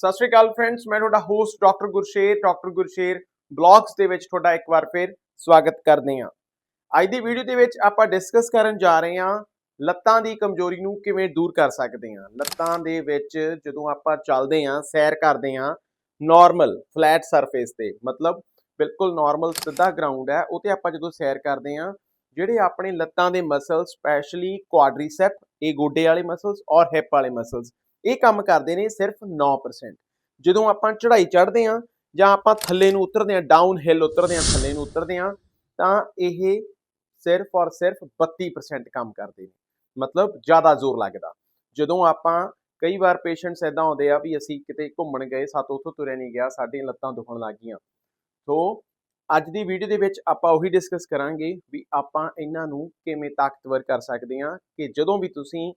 ਸਤਿ ਸ਼੍ਰੀ ਅਕਾਲ ਫਰੈਂਡਸ ਮੈਂ ਤੁਹਾਡਾ host doctor Gursher doctor Gursher blogs ਦੇ ਵਿੱਚ ਤੁਹਾਡਾ ਇੱਕ ਵਾਰ ਫਿਰ ਸਵਾਗਤ ਕਰਦੇ ਹਾਂ। ਅੱਜ ਦੀ ਵੀਡੀਓ ਦੇ ਵਿੱਚ ਆਪਾਂ ਡਿਸਕਸ ਕਰਨ ਜਾ ਰਹੇ ਹਾਂ ਲੱਤਾਂ ਦੀ ਕਮਜ਼ੋਰੀ ਨੂੰ ਕਿਵੇਂ ਦੂਰ ਕਰ ਸਕਦੇ ਹਾਂ। ਲੱਤਾਂ ਦੇ ਵਿੱਚ ਜਦੋਂ ਆਪਾਂ ਚੱਲਦੇ ਹਾਂ, ਸੈਰ ਕਰਦੇ ਹਾਂ ਨਾਰਮਲ ਫਲੈਟ ਸਰਫੇਸ ਤੇ, ਮਤਲਬ ਬਿਲਕੁਲ ਨਾਰਮਲ ਸਿੱਧਾ ਗਰਾਊਂਡ ਹੈ ਉਹ ਤੇ ਆਪਾਂ ਜਦੋਂ ਸੈਰ ਕਰਦੇ ਹਾਂ, ਜਿਹੜੇ ਆਪਣੇ ਲੱਤਾਂ ਦੇ ਮਸਲ ਸਪੈਸ਼ਲੀ ਕੁਆਡਰੀਸੈਪ ਇਹ ਗੋਡੇ ਵਾਲੇ ਮਸਲਸ ਔਰ ਹਿਪ ਵਾਲੇ ਮਸਲਸ ਇਹ ਕੰਮ ਕਰਦੇ ਨੇ ਸਿਰਫ 9% ਜਦੋਂ ਆਪਾਂ ਚੜ੍ਹਾਈ ਚੜ੍ਹਦੇ ਹਾਂ ਜਾਂ ਆਪਾਂ ਥੱਲੇ ਨੂੰ ਉਤਰਦੇ ਹਾਂ ਡਾਊਨ ਹਿੱਲ ਉਤਰਦੇ ਹਾਂ, ਥੱਲੇ ਨੂੰ ਉਤਰਦੇ ਹਾਂ, ਤਾਂ ਇਹ ਸਿਰਫ ਔਰ ਸਿਰਫ 32% ਕੰਮ ਕਰਦੇ ਨੇ। ਮਤਲਬ ਜ਼ਿਆਦਾ ਜ਼ੋਰ ਲੱਗਦਾ। ਜਦੋਂ ਆਪਾਂ ਕਈ ਵਾਰ ਪੇਸ਼ੈਂਟਸ ਇਦਾਂ ਆਉਂਦੇ ਆ ਵੀ ਅਸੀਂ ਕਿਤੇ ਘੁੰਮਣ ਗਏ, ਸਾਤੋਂ ਉੱਥੋਂ ਤੁਰਿਆ ਨਹੀਂ ਗਿਆ, ਸਾਡੀਆਂ ਲੱਤਾਂ ਦੁਖਣ ਲੱਗ ਗਈਆਂ। ਸੋ ਅੱਜ ਦੀ ਵੀਡੀਓ ਦੇ ਵਿੱਚ ਆਪਾਂ ਉਹੀ ਡਿਸਕਸ ਕਰਾਂਗੇ ਵੀ ਆਪਾਂ ਇਹਨਾਂ ਨੂੰ ਕਿਵੇਂ ਤਾਕਤਵਰ ਕਰ ਸਕਦੇ ਹਾਂ ਕਿ ਜਦੋਂ ਵੀ ਤੁਸੀਂ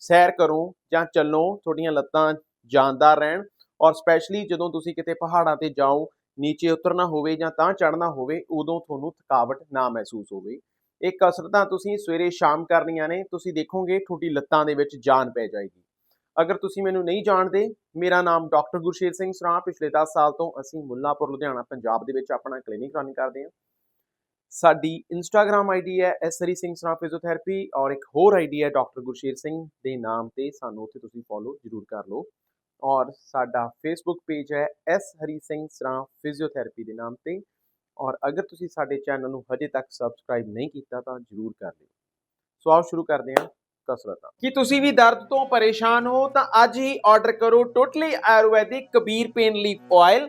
ਸੈਰ ਕਰੋ ਜਾਂ ਚੱਲੋ, ਤੁਹਾਡੀਆਂ ਲੱਤਾਂ ਜਾਨਦਾਰ ਰਹਿਣ ਔਰ ਸਪੈਸ਼ਲੀ ਜਦੋਂ ਤੁਸੀਂ ਕਿਤੇ ਪਹਾੜਾਂ ਤੇ ਜਾਓ, ਨੀਚੇ ਉਤਰਨਾ ਹੋਵੇ ਜਾਂ ਤਾਂ ਚੜ੍ਹਨਾ ਹੋਵੇ, ਉਦੋਂ ਤੁਹਾਨੂੰ ਥਕਾਵਟ ਨਾ ਮਹਿਸੂਸ ਹੋਵੇ। ਇਹ ਕਸਰਤਾਂ ਤੁਸੀਂ ਸਵੇਰੇ ਸ਼ਾਮ ਕਰਨੀਆਂ ਨੇ, ਤੁਸੀਂ ਦੇਖੋਗੇ ਤੁਹਾਡੀ ਲੱਤਾਂ ਦੇ ਵਿੱਚ ਜਾਨ ਪੈ ਜਾਏਗੀ। ਅਗਰ ਤੁਸੀਂ ਮੈਨੂੰ ਨਹੀਂ ਜਾਣਦੇ, ਮੇਰਾ ਨਾਮ ਡਾਕਟਰ ਗੁਰਸ਼ੇਰ ਸਿੰਘ ਸਰਾਂ ਪਿਛਲੇ 10 ਸਾਲ ਤੋਂ ਅਸੀਂ ਮੁੱਲਾਪੁਰ, ਲੁਧਿਆਣਾ, ਪੰਜਾਬ ਦੇ ਵਿੱਚ ਆਪਣਾ ਕਲੀਨਿਕ ਰਨ ਕਰਦੇ ਹਾਂ। ਸਾਡੀ ਇੰਸਟਾਗ੍ਰam ਆਈਡੀ ਹੈ ਐਸਰੀ ਸਿੰਘ ਸਰਾਂ ਫਿਜ਼ੀਓਥੈਰੇਪੀ ਔਰ ਇੱਕ ਹੋਰ ਆਈਡੀ ਹੈ ਡਾਕਟਰ ਗੁਰਸ਼ੇਰ ਸਿੰਘ ਦੇ ਨਾਮ ਤੇ ਸਾਨੂੰ ਉੱਥੇ ਤੁਸੀਂ ਫੋਲੋ ਜ਼ਰੂਰ ਕਰ ਲਓ। ਔਰ ਸਾਡਾ ਫੇਸਬੁੱਕ ਪੇਜ ਹੈ ਐਸ ਹਰੀ ਸਿੰਘ ਸਰਾਂ ਫਿਜ਼ੀਓਥੈਰੇਪੀ ਦੇ ਨਾਮ ਤੇ। ਔਰ ਅਗਰ ਤੁਸੀਂ ਸਾਡੇ ਚੈਨਲ ਨੂੰ ਹਜੇ ਤੱਕ ਸਬਸਕ੍ਰਾਈਬ ਨਹੀਂ ਕੀਤਾ ਤਾਂ ਜ਼ਰੂਰ ਕਰ ਲਿਓ। ਸੋ ਆਓ ਸ਼ੁਰੂ ਕਰਦੇ ਹਾਂ, ਕਸਰਤਾਂ। ਕੀ ਤੁਸੀਂ ਵੀ ਦਰਦ ਤੋਂ ਪਰੇਸ਼ਾਨ ਹੋ ਤਾਂ ਅੱਜ ਹੀ ਆਰਡਰ ਕਰੋ totally ayurvedic Kabir pain leaf oil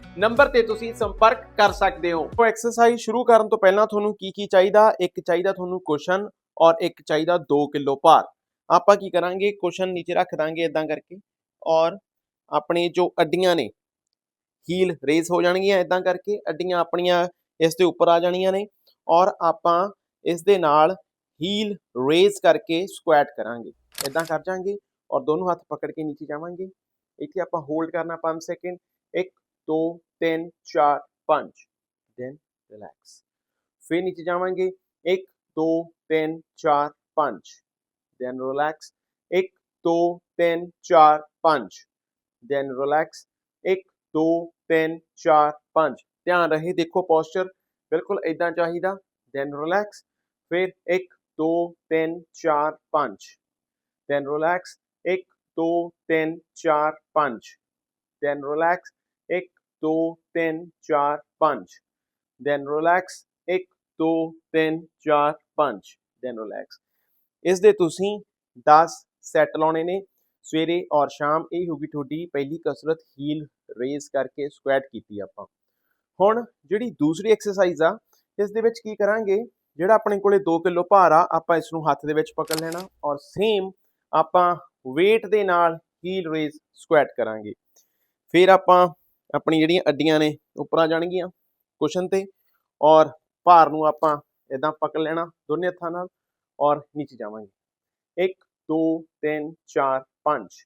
number ਤੇ ਤੁਸੀਂ ਸੰਪਰਕ ਕਰ ਸਕਦੇ ਹੋ। ਤੋਂ ਐਕਸਰਸਾਈਜ਼ ਸ਼ੁਰੂ ਕਰਨ ਤੋਂ ਪਹਿਲਾਂ ਤੁਹਾਨੂੰ ਕੀ ਕੀ ਚਾਹੀਦਾ? ਇੱਕ ਚਾਹੀਦਾ ਤੁਹਾਨੂੰ ਕੁਸ਼ਨ ਔਰ ਇੱਕ ਚਾਹੀਦਾ 2 ਕਿਲੋ ਭਾਰ। ਆਪਾਂ ਕੀ ਕਰਾਂਗੇ? ਕੁਸ਼ਨ ਨੀਚੇ ਰੱਖ ਦਾਂਗੇ ਇਦਾਂ ਕਰਕੇ ਔਰ ਆਪਣੇ ਜੋ ਅੱਡੀਆਂ ਨੇ ਹੀਲ ਰੇਜ਼ ਹੋ ਜਾਣਗੀਆਂ ਇਦਾਂ ਕਰਕੇ, ਅੱਡੀਆਂ ਆਪਣੀਆਂ ਇਸ ਦੇ ਉੱਪਰ ਆ ਜਾਣੀਆਂ ਨੇ ਔਰ ਆਪਾਂ ਇਸ ਦੇ ਨਾਲ ਹੀਲ ਰੇਜ਼ ਕਰਕੇ ਸਕੁਐਟ ਕਰਾਂਗੇ। ਇਦਾਂ ਕਰ ਜਾਾਂਗੇ ਔਰ ਦੋਨੋਂ ਹੱਥ ਪਕੜ ਕੇ ਨੀਚੇ ਜਾਵਾਂਗੇ। ਇੱਥੇ ਆਪਾਂ ਹੋਲਡ ਕਰਨਾ 5 ਸੈਕਿੰਡ 1 2 3 4 5 ਦੈਨ ਰਿਲੈਕਸ ਫਿਰ ਨੀਚੇ ਜਾਵਾਂਗੇ 1 2 3 4 5 ਦੈਨ ਰਿਲੈਕਸ 1 2 3 4 5 ਦੈਨ ਰਿਲੈਕਸ 1 2 3 4 5 ਧਿਆਨ ਰਹੇ ਦੇਖੋ ਪੋਸਚਰ ਬਿਲਕੁਲ ਇਦਾਂ ਚਾਹੀਦਾ ਦੈਨ ਰਿਲੈਕਸ ਫਿਰ 1 2 3 4 5 then relax 1 2 3 4 5 then relax 1 2 3 4 5 then relax 1 2 3 4 5 then relax ਇਸ ਦੇ ਤੁਸੀਂ 10 ਸੈੱਟ ਲਾਉਣੇ ਨੇ। ਸਵੇਰੇ ਔਰ ਸ਼ਾਮ ਇਹ ਹੋਗੀ ਤੁਹਾਡੀ ਪਹਿਲੀ ਕਸਰਤ ਹੀਲ ਰੇਜ਼ ਕਰਕੇ ਸਕੁਐਟ ਕੀਤੀ ਆਪਾਂ। ਹੁਣ ਜਿਹੜੀ ਦੂਸਰੀ ਐਕਸਰਸਾਈਜ਼ ਆ ਇਸ ਦੇ ਵਿੱਚ ਕੀ ਕਰਾਂਗੇ? ਜਿਹੜਾ ਆਪਣੇ ਕੋਲੇ 2 ਕਿਲੋ ਭਾਰ ਆ, ਆਪਾਂ ਇਸ ਨੂੰ ਹੱਥ ਦੇ ਵਿੱਚ ਪਕੜ ਲੈਣਾ ਔਰ ਸੇਮ ਆਪਾਂ weight ਦੇ ਨਾਲ ਹੀਲ ਰੇਜ਼ ਸਕੁਐਟ ਕਰਾਂਗੇ। ਫਿਰ ਆਪਾਂ ਆਪਣੀ ਜਿਹੜੀਆਂ ਅੱਡੀਆਂ ਨੇ ਉੱਪਰਾਂ ਜਾਣਗੀਆਂ ਕੁਸ਼ਨ ਤੇ ਔਰ ਭਾਰ ਨੂੰ ਆਪਾਂ ਇਦਾਂ ਪਕੜ ਲੈਣਾ ਦੋਨੇ ਹੱਥਾਂ ਨਾਲ ਔਰ ਨੀਚੇ ਜਾਵਾਂਗੇ। 1 2 3 4 5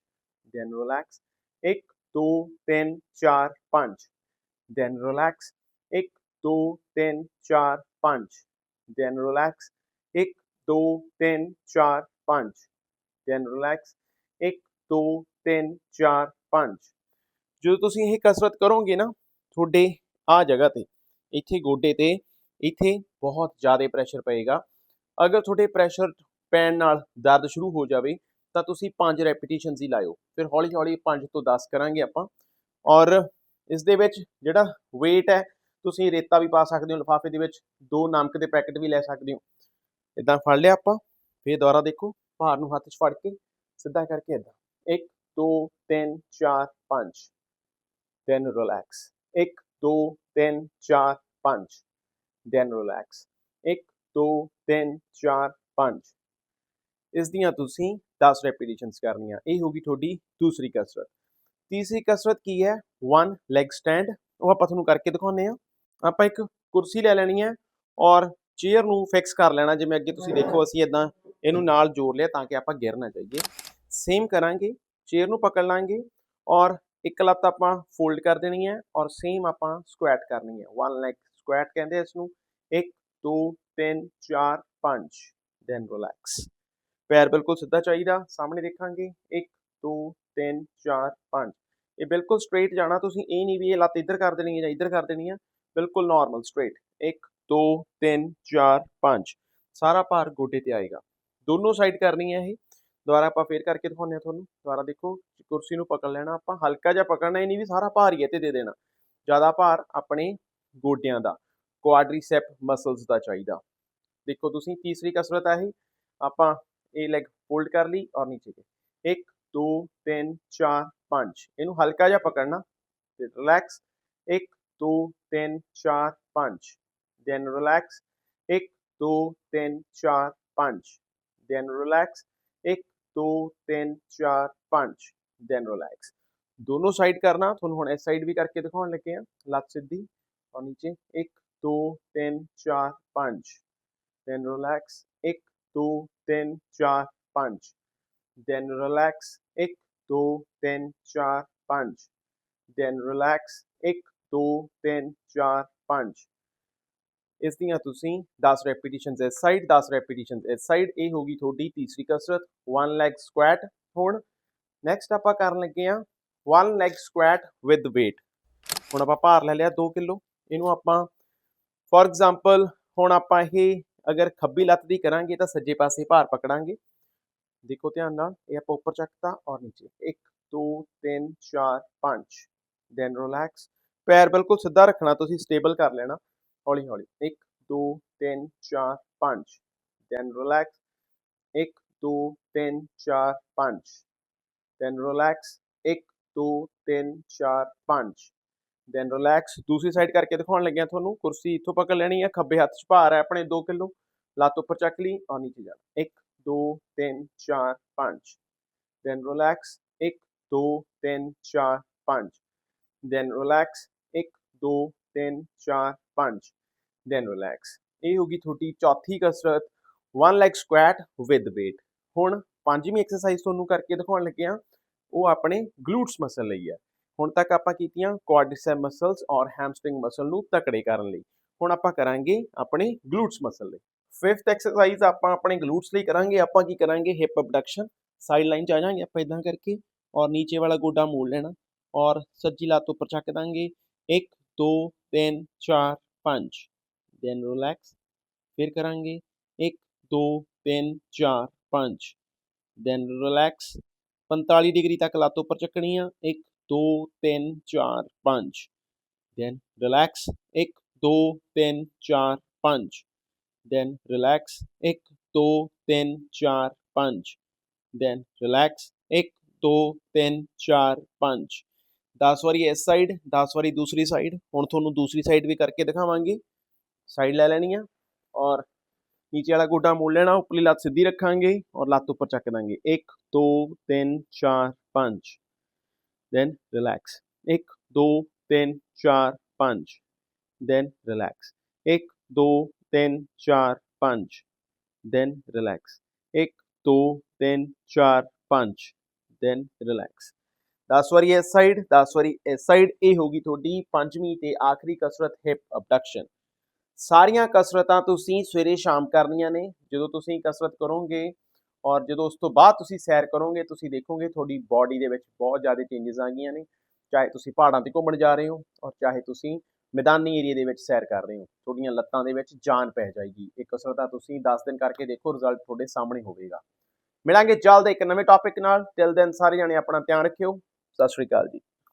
then relax 1 2 3 4 5 then relax 1 2 3 4 5 then relax 1 2 3 4 5 then relax 1 2 3 4 5 ਜਦੋਂ ਤੁਸੀਂ ਇਹ ਕਸਰਤ ਕਰੋਗੇ ਨਾ, ਤੁਹਾਡੇ ਆ ਜਗ੍ਹਾ ਤੇ, ਇੱਥੇ ਗੋਡੇ ਤੇ, ਇੱਥੇ ਬਹੁਤ ਜ਼ਿਆਦਾ ਪ੍ਰੈਸ਼ਰ ਪਏਗਾ। ਅਗਰ ਤੁਹਾਡੇ ਪ੍ਰੈਸ਼ਰ ਪੈਣ ਨਾਲ ਦਰਦ ਸ਼ੁਰੂ ਹੋ ਜਾਵੇ, ਤਾਂ ਤੁਸੀਂ 5 ਰੈਪੀਟੀਸ਼ਨਸ ਹੀ ਲਾਇਓ। ਫਿਰ ਹੌਲੀ ਹੌਲੀ 5 ਤੋਂ 10 ਕਰਾਂਗੇ ਆਪਾਂ। ਔਰ ਇਸ ਦੇ ਵਿੱਚ ਜਿਹੜਾ weight ਹੈ, ਤੁਸੀਂ ਰੇਤਾ ਵੀ ਪਾ ਸਕਦੇ ਹੋ, ਲਿਫਾਫੇ ਦੇ ਵਿੱਚ ਦੋ ਨਮਕ ਦੇ ਪੈਕੇਟ ਵੀ ਲੈ ਸਕਦੇ ਹੋ। ਇਦਾਂ ਫੜ ਲਿਆ ਆਪਾਂ, ਫਿਰ ਦੁਬਾਰਾ ਦੇਖੋ, ਭਾਰ ਨੂੰ ਹੱਥ 'ਚ ਫੜ ਕੇ ਸਿੱਧਾ ਕਰਕੇ ਇਦਾਂ 1 2 3 4 5 then relax. 1 2 3 4 5 then relax. 1 2 3 4 5 ਇਸ ਦੀਆਂ ਤੁਸੀਂ 10 ਰੈਪੀਟੀਸ਼ਨਸ ਕਰਨੀਆਂ। ਇਹ ਹੋਗੀ ਤੁਹਾਡੀ ਦੂਸਰੀ ਕਸਰਤ। ਤੀਸਰੀ ਕਸਰਤ ਕੀ ਹੈ? ਵਨ ਲੈਗ ਸਟੈਂਡ ਉਹ ਆਪਾਂ ਤੁਹਾਨੂੰ ਕਰਕੇ ਦਿਖਾਉਂਦੇ ਆ ਆਪਾਂ ਇੱਕ ਕੁਰਸੀ ਲੈ ਲੈਣੀ ਹੈ ਔਰ ਚੇਅਰ ਨੂੰ ਫਿਕਸ ਕਰ ਲੈਣਾ। ਜਿਵੇਂ ਅੱਗੇ ਤੁਸੀਂ ਦੇਖੋ, ਅਸੀਂ ਇਦਾਂ ਇਹਨੂੰ ਨਾਲ ਜੋੜ ਲਿਆ ਤਾਂ ਕਿ ਆਪਾਂ ਗਿਰ ਨਾ ਜਾਈਏ। ਸੇਮ ਕਰਾਂਗੇ। ਚੇਅਰ ਨੂੰ ਪਕੜ ਲਾਂਗੇ ਔਰ ਇੱਕ ਲੱਤ ਆਪਾਂ ਫੋਲਡ ਕਰ ਦੇਣੀ ਹੈ ਔਰ ਸੇਮ ਆਪਾਂ ਸਕੁਐਟ ਕਰਨੀ ਹੈ। ਵਨ ਲੈਗ ਸਕੁਐਟ ਕਹਿੰਦੇ ਆ ਇਸ ਨੂੰ 1 2 3 4 5 ਦੈਨ ਰਿਲੈਕਸ ਪੈਰ ਬਿਲਕੁਲ ਸਿੱਧਾ ਚਾਹੀਦਾ। ਸਾਹਮਣੇ ਦੇਖਾਂਗੇ। 1 2 3 4 5 ਇਹ ਬਿਲਕੁਲ ਸਟ੍ਰੇਟ ਜਾਣਾ। ਤੁਸੀਂ ਇਹ ਨਹੀਂ ਵੀ ਇਹ ਲੱਤ ਇੱਧਰ ਕਰ ਦੇਣੀ ਹੈ ਜਾਂ ਇੱਧਰ ਕਰ ਦੇਣੀ ਹੈ। ਬਿਲਕੁਲ ਨਾਰਮਲ ਸਟ੍ਰੇਟ 1 2 3 4 5 ਸਾਰਾ ਭਾਰ ਗੋਡੇ ਤੇ ਆਏਗਾ। ਦੋਨੋਂ ਸਾਈਡ ਕਰਨੀ ਹੈ ਇਹ। ਦੁਬਾਰਾ ਆਪਾਂ ਫੇਰ ਕਰਕੇ ਦਿਖਾਉਂਦੇ ਹਾਂ ਤੁਹਾਨੂੰ। ਦੁਬਾਰਾ ਦੇਖੋ, ਕੁਰਸੀ ਨੂੰ ਪਕੜ ਲੈਣਾ ਆਪਾਂ। ਹਲਕਾ ਜਿਹਾ ਪਕੜਨਾ, ਇਹ ਨਹੀਂ ਵੀ ਸਾਰਾ ਭਾਰ ਹੀ ਹੈ ਇੱਥੇ ਦੇ ਦੇਣਾ। ਜ਼ਿਆਦਾ ਭਾਰ ਆਪਣੇ ਗੋਡਿਆਂ ਦਾ ਕੁਆਡਰੀਸੈਪ ਮਸਲਸ ਦਾ ਚਾਹੀਦਾ। ਦੇਖੋ ਤੁਸੀਂ, ਤੀਸਰੀ ਕਸਰਤ ਹੈ ਇਹ। ਆਪਾਂ ਇਹ ਲੈਗ ਫੋਲਡ ਕਰ ਲਈ ਔਰ ਨੀਚੇ ਗਏ। 1 2 3 4 5 ਇਹਨੂੰ ਹਲਕਾ ਜਿਹਾ ਪਕੜਨਾ, ਤੇ relax 1 2 3 4 5 then relax 1 2 3 4 5 then relax 1 2 3 4 5 then relax ਦੋਨੋਂ ਸਾਈਡ ਕਰਨਾ ਤੁਹਾਨੂੰ ਹੁਣ ਇਸ ਸਾਈਡ ਵੀ ਕਰਕੇ ਦਿਖਾਉਣ ਲੱਗੇ ਆ ਲੱਤ ਸਿੱਧੀ ਔਰ ਨੀਚੇ 1 2 3 4 5 then relax 1 2 3 4 5 then relax 1 2 3 4 5 then relax 1 2 3 4 5 ਇਸ ਦੀਆਂ ਤੁਸੀਂ 10 ਰੈਪੀਟੀਸ਼ਨਸ ਇਸ ਸਾਈਡ 10 ਰੈਪੀਟੀਸ਼ਨਸ ਇਸ ਸਾਈਡ ਇਹ ਹੋਗੀ ਤੁਹਾਡੀ ਤੀਸਰੀ ਕਸਰਤ ਵਨ ਲੈਗ ਸਕੁਐਟ ਹੁਣ ਨੈਕਸਟ ਆਪਾਂ ਕਰਨ ਲੱਗੇ ਆ one leg squat with weight ਹੁਣ ਆਪਾਂ ਭਾਰ ਲੈ ਲਿਆ 2 ਕਿਲੋ, ਇਹਨੂੰ ਆਪਾਂ ਫੋਰ ਐਗਜ਼ਾਮਪਲ ਹੁਣ ਆਪਾਂ ਇਹ ਅਗਰ ਖੱਬੀ ਲੱਤ ਦੀ ਕਰਾਂਗੇ ਤਾਂ ਸੱਜੇ ਪਾਸੇ ਭਾਰ ਪਕੜਾਂਗੇ। ਦੇਖੋ ਧਿਆਨ ਨਾਲ, ਇਹ ਆਪਾਂ ਉੱਪਰ ਚੱਕਤਾ ਔਰ ਨੀਚੇ। 1 2 3 4 5 ਦੈਨ ਰਿਲੈਕਸ ਪੈਰ ਬਿਲਕੁਲ ਸਿੱਧਾ ਰੱਖਣਾ, ਤੁਸੀਂ ਸਟੇਬਲ ਕਰ ਲੈਣਾ। ਹੌਲੀ ਹੌਲੀ। 1 2 3 4 5 then relax 1 2 3 4 5 then relax 1 2 3 4 5 then relax ਦੂਸਰੀ ਸਾਈਡ ਕਰਕੇ ਦਿਖਾਉਣ ਲੱਗਿਆ ਤੁਹਾਨੂੰ। ਕੁਰਸੀ ਇੱਥੋਂ ਪਕੜ ਲੈਣੀ ਹੈ ਖੱਬੇ ਹੱਥ 'ਚ ਭਾਰ ਹੈ ਆਪਣੇ 2 ਕਿਲੋ। ਲੱਤ ਉੱਪਰ ਚੱਕ ਲਈ। ਔਰ ਨੀਚੇ ਜਾਣਾ 1 2 3 4 5 then relax 1 2 3 4 5 then relax 1 2 3 4 5 then relax ਇਹ ਹੋਗੀ ਤੁਹਾਡੀ ਚੌਥੀ ਕਸਰਤ one leg squat with weight. ਹੁਣ ਪੰਜਵੀਂ ਐਕਸਰਸਾਈਜ਼ ਤੁਹਾਨੂੰ ਕਰਕੇ ਦਿਖਾਉਣ ਲੱਗੇ ਆ ਉਹ ਆਪਣੇ ਗਲੂਟਸ ਮਸਲ ਲਈ ਹੈ। ਹੁਣ ਤੱਕ ਆਪਾਂ ਕੀਤੀਆਂ ਕੁਆਡ੍ਰਿਸੈਪ ਮਸਲਸ ਔਰ ਹੈਮਸਟ੍ਰਿੰਗ ਮਸਲ ਨੂੰ ਤਕੜੇ ਕਰਨ ਲਈ। ਹੁਣ ਆਪਾਂ ਕਰਾਂਗੇ ਆਪਣੇ ਗਲੂਟਸ ਮਸਲ ਲਈ। ਫਿਫਥ ਐਕਸਰਸਾਈਜ਼ ਆਪਾਂ ਆਪਣੇ ਗਲੂਟਸ ਲਈ ਕਰਾਂਗੇ। ਆਪਾਂ ਕੀ ਕਰਾਂਗੇ? ਹਿਪ ਅਬਡਕਸ਼ਨ ਸਾਈਡ ਲਾਈਨ ਚ ਆ ਜਾਾਂਗੇ ਆਪਾਂ ਇਦਾਂ ਕਰਕੇ ਔਰ ਨੀਚੇ ਵਾਲਾ ਗੋਡਾ ਮੋੜ ਲੈਣਾ ਔਰ ਸੱਜੀ ਲੱਤ ਉੱਪਰ ਚੱਕ ਦਾਂਗੇ। 1 2 3 4 5 ਦੈਨ ਰਿਲੈਕਸ ਫਿਰ ਕਰਾਂਗੇ 1 2 3 4 5 ਦੈਨ ਰਿਲੈਕਸ 45 ਡਿਗਰੀ ਤੱਕ ਲੱਤ ਉੱਪਰ ਚੱਕਣੀ ਆ 1 2 3 4 5 then relax 1 2 3 4 5 then relax 1 2 3 4 5 then relax 1 2 3 4 5 10 ਵਾਰੀ ਇਸ ਸਾਈਡ 10 ਵਾਰੀ ਦੂਸਰੀ ਸਾਈਡ ਹੁਣ ਤੁਹਾਨੂੰ ਦੂਸਰੀ ਸਾਈਡ ਵੀ ਕਰਕੇ ਦਿਖਾਵਾਂਗੇ। ਸਾਈਡ ਲੈ ਲੈਣੀ ਆ ਔਰ ਨੀਚੇ ਵਾਲਾ ਗੋਡਾ ਮੋੜ ਲੈਣਾ, ਉੱਪਰਲੀ ਲੱਤ ਸਿੱਧੀ ਰੱਖਾਂਗੇ ਔਰ ਲੱਤ ਉੱਪਰ ਚੱਕ ਦਾਂਗੇ। 1 2 3 4 5 then relax 1 2 3 4 5 then relax 1 2 3 4 5 then relax 1 2 3 4 5 then relax 10 ਵਾਰੀ ਇਸ ਸਾਈਡ 10 ਵਾਰੀ ਇਸ ਸਾਈਡ ਇਹ ਹੋਗੀ ਤੁਹਾਡੀ ਪੰਜਵੀਂ ਤੇ ਆਖਰੀ ਕਸਰਤ ਹਿਪ ਅਬਡਕਸ਼ਨ ਸਾਰੀਆਂ ਕਸਰਤਾਂ ਤੁਸੀਂ ਸਵੇਰੇ ਸ਼ਾਮ ਕਰਨੀਆਂ ਨੇ, ਜਦੋਂ ਤੁਸੀਂ ਕਸਰਤ ਕਰੋਗੇ ਔਰ ਜਦੋਂ ਉਸ ਤੋਂ ਬਾਅਦ ਤੁਸੀਂ ਸੈਰ ਕਰੋਗੇ, ਤੁਸੀਂ ਦੇਖੋਗੇ ਤੁਹਾਡੀ ਬਾਡੀ ਦੇ ਵਿੱਚ ਬਹੁਤ ਜ਼ਿਆਦਾ ਚੇਂਜਸ ਆ ਗਈਆਂ ਨੇ, ਚਾਹੇ ਤੁਸੀਂ ਪਹਾੜਾਂ ਤੇ ਘੁੰਮਣ ਜਾ ਰਹੇ ਹੋ ਔਰ ਚਾਹੇ ਤੁਸੀਂ ਮੈਦਾਨੀ ਏਰੀਆ ਦੇ ਵਿੱਚ ਸੈਰ ਕਰ ਰਹੇ ਹੋ, ਤੁਹਾਡੀਆਂ ਲੱਤਾਂ ਦੇ ਵਿੱਚ ਜਾਨ ਪੈ ਜਾਏਗੀ। ਇਹ ਕਸਰਤਾਂ ਤੁਸੀਂ 10 ਦਿਨ ਕਰਕੇ ਦੇਖੋ ਰਿਜ਼ਲਟ ਤੁਹਾਡੇ ਸਾਹਮਣੇ ਹੋਵੇਗਾ। ਮਿਲਾਂਗੇ ਜਲਦ ਇੱਕ ਨਵੇਂ ਟੌਪਿਕ ਨਾਲ। ਟਿਲ ਦੈਨ ਸਾਰੇ ਜਣੇ ਆਪਣਾ ਧਿਆਨ ਰੱਖਿਓ। ਸਤਿ ਸ਼੍ਰੀ ਅਕਾਲ ਜੀ।